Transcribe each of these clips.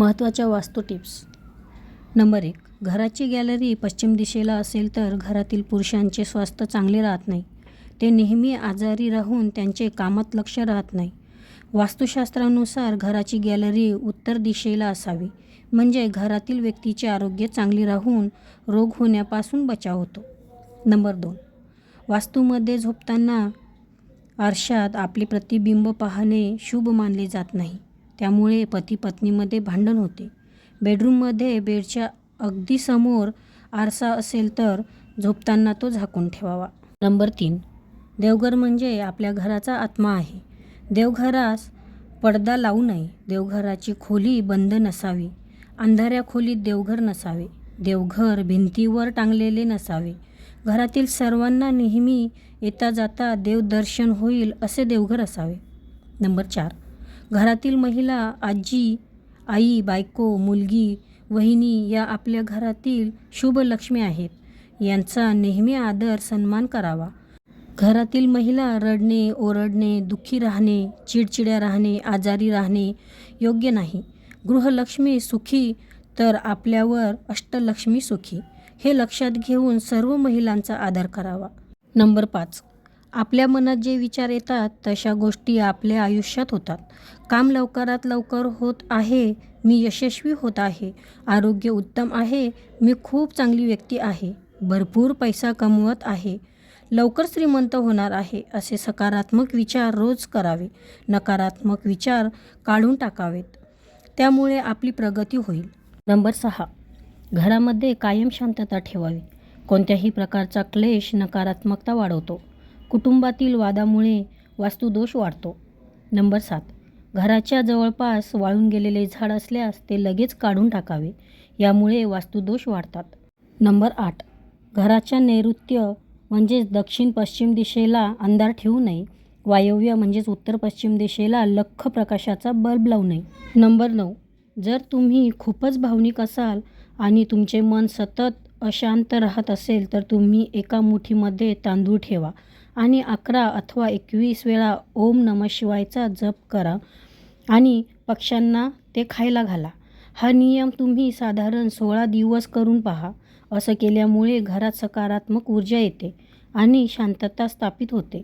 महत्त्वाच्या वास्तू tips. Number एक घराची गॅलरी पश्चिम दिशेला असेल तर घरातील पुरुषांचे स्वास्थ्य चांगले राहत नाही. ते नेहमी आजारी राहून त्यांचे कामात लक्ष राहत नाही. वास्तुशास्त्रानुसार घराची गॅलरी उत्तर दिशेला असावी म्हणजे घरातील व्यक्तीचे आरोग्य चांगले राहून रोग होण्यापासून बचाव होतो. नंबर दोन वास्तूमध्ये झोपताना आरशात आपले प्रतिबिंब पाहणे शुभ मानले जात नाही. त्यामुळे पती पत्नीमध्ये भांडण होते. बेडरूममध्ये बेडच्या अगदी समोर आरसा असेल तर झोपताना तो झाकून ठेवावा. नंबर तीन. देवघर म्हणजे आपल्या घराचा आत्मा आहे. देवघरास पडदा लावू नये. देवघराची खोली बंद नसावी. अंधाऱ्या खोलीत देवघर नसावे. देवघर भिंतीवर टांगलेले नसावे. घरातील सर्वांना नेहमी येता जाता देवदर्शन होईल असे देवघर असावे. नंबर चार. घरातील महिला आजी आई बायको मुलगी वहिनी या आपल्या घरातील शुभलक्ष्मी आहेत. यांचा नेहमी आदर सन्मान करावा. घरातील महिला रडणे ओरडणे दुःखी राहणे चिडचिड्या राहणे आजारी राहणे योग्य नाही. गृहलक्ष्मी सुखी तर आपल्यावर अष्टलक्ष्मी सुखी. हे लक्षात घेऊन सर्व महिलांचा आदर करावा. नंबर पाच. आपल्या मनात जे विचार येतात तशा गोष्टी आपल्या आयुष्यात होतात. काम लवकरात लवकर होत आहे मी यशस्वी होत आहे. आरोग्य उत्तम आहे मी खूप चांगली व्यक्ती आहे. भरपूर पैसा कमवत आहे. लवकर श्रीमंत होणार आहे असे सकारात्मक विचार रोज करावे. नकारात्मक विचार काढून टाकावेत. त्यामुळे आपली प्रगती होईल. नंबर सहा. घरामध्ये कायम शांतता ठेवावी. कोणत्याही प्रकारचा क्लेश नकारात्मकता वाढवतो. कुटुंबातील वादामुळे वास्तुदोष वाढतो. नंबर सात. घराच्या जवळपास वाळून गेलेले झाड असल्यास ते लगेच काढून टाकावे यामुळे वास्तुदोष वाढतात. नंबर आठ. घराच्या नैऋत्य म्हणजेच दक्षिण पश्चिम दिशेला अंधार ठेवू नये. वायव्य म्हणजेच उत्तर पश्चिम दिशेला लख्ख प्रकाशाचा बल्ब लावू नये. नंबर नऊ. जर तुम्ही खूपच भावनिक असाल आणि तुमचे मन सतत अशांत राहत असेल तर तुम्ही एका मुठीमध्ये तांदूळ ठेवा. आणि अकरा अथवा एकवीस वेळा ओम नम शिवायचा जप करा आणि पक्ष्यांना ते खायला घाला. हा नियम तुम्ही साधारण सोळा दिवस करून पहा. असं केल्यामुळे घरात सकारात्मक ऊर्जा येते आणि शांतता स्थापित होते.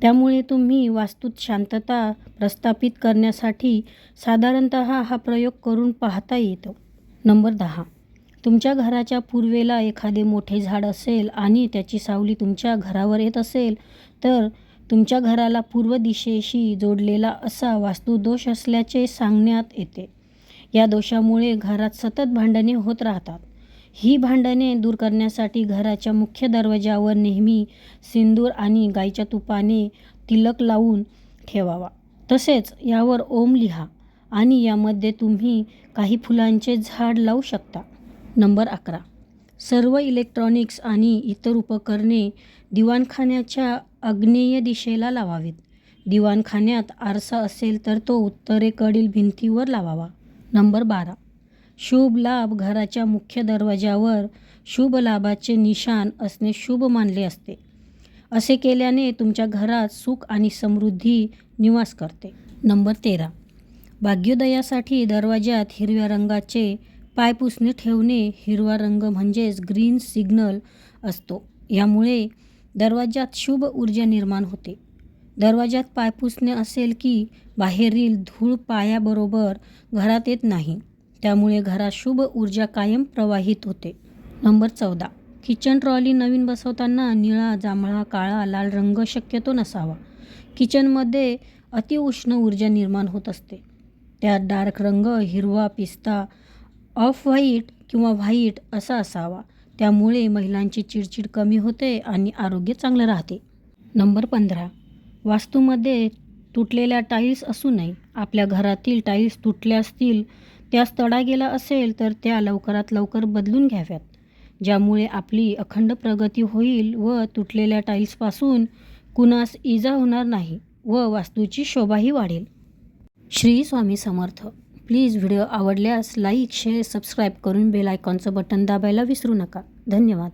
त्यामुळे तुम्ही वास्तूत शांतता प्रस्थापित करण्यासाठी साधारणत हा प्रयोग करून पाहता येतो. नंबर दहा. तुमच्या घराच्या पूर्वेला एखादे मोठे झाड असेल आणि त्याची सावली तुमच्या घरावर येत असेल तर तुमच्या घराला पूर्व दिशेशी जोडलेला असा वास्तुदोष असल्याचे सांगण्यात येते. या दोषामुळे घरात सतत भांडणे होत राहतात. ही भांडणे दूर करण्यासाठी घराच्या मुख्य दरवाजावर नेहमी सिंदूर आणि गाईच्या तुपाने तिलक लावून ठेवावा. तसेच यावर ओम लिहा आणि यामध्ये तुम्ही काही फुलांचे झाड लावू शकता. नंबर अकरा. सर्व इलेक्ट्रॉनिक्स आणि इतर उपकरणे दिवाणखान्याच्या आग्नेय दिशेला लावावीत. दिवाणखान्यात आरसा असेल तर तो उत्तरेकडील भिंतीवर लावावा. नंबर बारा. शुभ लाभ घराच्या मुख्य दरवाजावर शुभ लाभाचे निशाण असणे शुभ मानले असते. असे केल्याने तुमच्या घरात सुख आणि समृद्धी निवास करते. नंबर तेरा. भाग्योदयासाठी दरवाज्यात हिरव्या रंगाचे पाय पुसणे ठेवणे हिरवा रंग म्हणजेच ग्रीन सिग्नल असतो. यामुळे दरवाज्यात शुभ ऊर्जा निर्माण होते. दरवाजात पायपुसणे असेल की बाहेरील धूळ पायाबरोबर घरात येत नाही त्यामुळे घरात शुभ ऊर्जा कायम प्रवाहित होते. नंबर चौदा. किचन ट्रॉली नवीन बसवताना निळा जांभळा काळा लाल रंग शक्यतो नसावा. किचनमध्ये अतिउष्ण ऊर्जा निर्माण होत असते. त्यात डार्क रंग हिरवा पिस्ता ऑफ व्हाईट किंवा व्हाईट असा असावा. त्यामुळे महिलांची चिडचिड कमी होते आणि आरोग्य चांगलं राहते. नंबर पंधरा. वास्तूमध्ये तुटलेल्या टाईल्स असू नये. आपल्या घरातील टाईल्स तुटल्या असतील त्यास तडा गेला असेल तर त्या लवकरात लवकर बदलून घ्याव्यात. ज्यामुळे आपली अखंड प्रगती होईल व तुटलेल्या टाईल्सपासून कुणास इजा होणार नाही व वास्तूची शोभाही वाढेल. श्री स्वामी समर्थ. प्लीज व्हिडिओ आवडल्यास लाईक शेअर सबस्क्राईब करून बेल आयकॉनचं बटन दाबायला विसरू नका. धन्यवाद.